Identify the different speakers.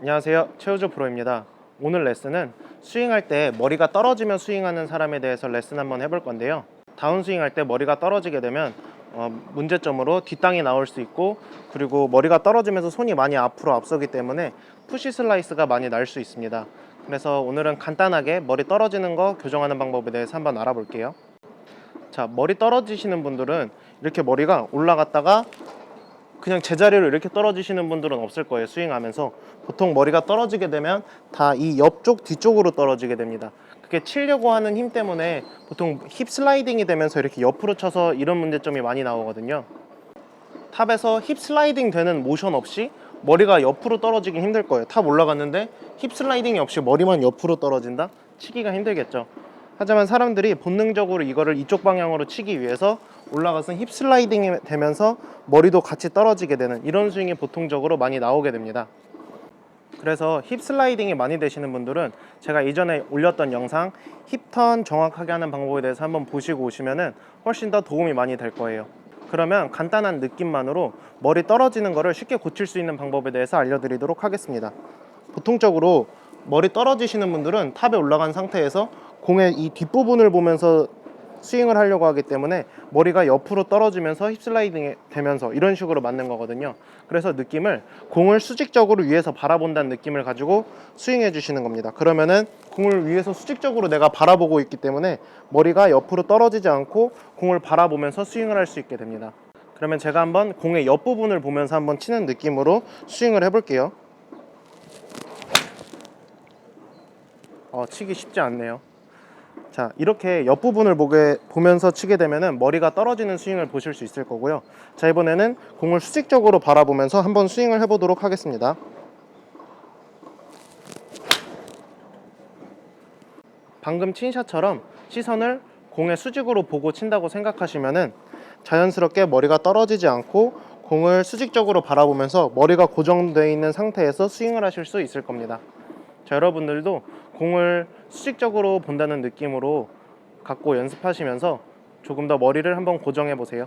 Speaker 1: 안녕하세요. 최우주 프로입니다. 오늘 레슨은 스윙할 때 머리가 떨어지며 스윙하는 사람에 대해서 레슨 한번 해볼 건데요. 다운 스윙 할 때 머리가 떨어지게 되면 어, 문제점으로 뒷땅이 나올 수 있고 그리고 머리가 떨어지면서 손이 많이 앞으로 앞서기 때문에 푸시 슬라이스가 많이 날 수 있습니다. 그래서 오늘은 간단하게 머리 떨어지는 거 교정하는 방법에 대해서 한번 알아볼게요. 자, 머리 떨어지시는 분들은 이렇게 머리가 올라갔다가 그냥 제자리로 이렇게 떨어지시는 분들은 없을 거예요 스윙하면서. 보통 머리가 떨어지게 되면 다 이 옆쪽 뒤쪽으로 떨어지게 됩니다. 그게 치려고 하는 힘 때문에 보통 힙 슬라이딩이 되면서 이렇게 옆으로 쳐서 이런 문제점이 많이 나오거든요. 탑에서 힙 슬라이딩 되는 모션 없이 머리가 옆으로 떨어지기 힘들 거예요. 탑 올라갔는데 힙 슬라이딩이 없이 머리만 옆으로 떨어진다? 치기가 힘들겠죠 하지만 사람들이 본능적으로 이거를 이쪽 방향으로 치기 위해서 올라가서 힙 슬라이딩이 되면서 머리도 같이 떨어지게 되는 이런 스윙이 보통적으로 많이 나오게 됩니다. 그래서 힙 슬라이딩이 많이 되시는 분들은 제가 이전에 올렸던 영상 힙턴 정확하게 하는 방법에 대해서 한번 보시고 오시면은 훨씬 더 도움이 많이 될 거예요. 그러면 간단한 느낌만으로 머리 떨어지는 거를 쉽게 고칠 수 있는 방법에 대해서 알려드리도록 하겠습니다. 보통적으로 머리 떨어지시는 분들은 탑에 올라간 상태에서 공의 이 뒷부분을 보면서 스윙을 하려고 하기 때문에 머리가 옆으로 떨어지면서 힙슬라이딩이 되면서 이런 식으로 맞는 거거든요. 그래서 느낌을 공을 수직적으로 위에서 바라본다는 느낌을 가지고 스윙해 주시는 겁니다. 그러면은 공을 위에서 수직적으로 내가 바라보고 있기 때문에 머리가 옆으로 떨어지지 않고 공을 바라보면서 스윙을 할 수 있게 됩니다. 그러면 제가 한번 공의 옆부분을 보면서 한번 치는 느낌으로 스윙을 해볼게요. 어, 치기 쉽지 않네요. 자 이렇게 옆부분을 보게 보면서 치게 되면은 머리가 떨어지는 스윙을 보실 수 있을 거고요. 자 이번에는 공을 수직적으로 바라보면서 한번 스윙을 해보도록 하겠습니다. 방금 친 샷처럼 시선을 공의 수직으로 보고 친다고 생각하시면은 자연스럽게 머리가 떨어지지 않고 공을 수직적으로 바라보면서 머리가 고정되어 있는 상태에서 스윙을 하실 수 있을 겁니다 자, 여러분들도 공을 수직적으로 본다는 느낌으로 갖고 연습하시면서 조금 더 머리를 한번 고정해 보세요.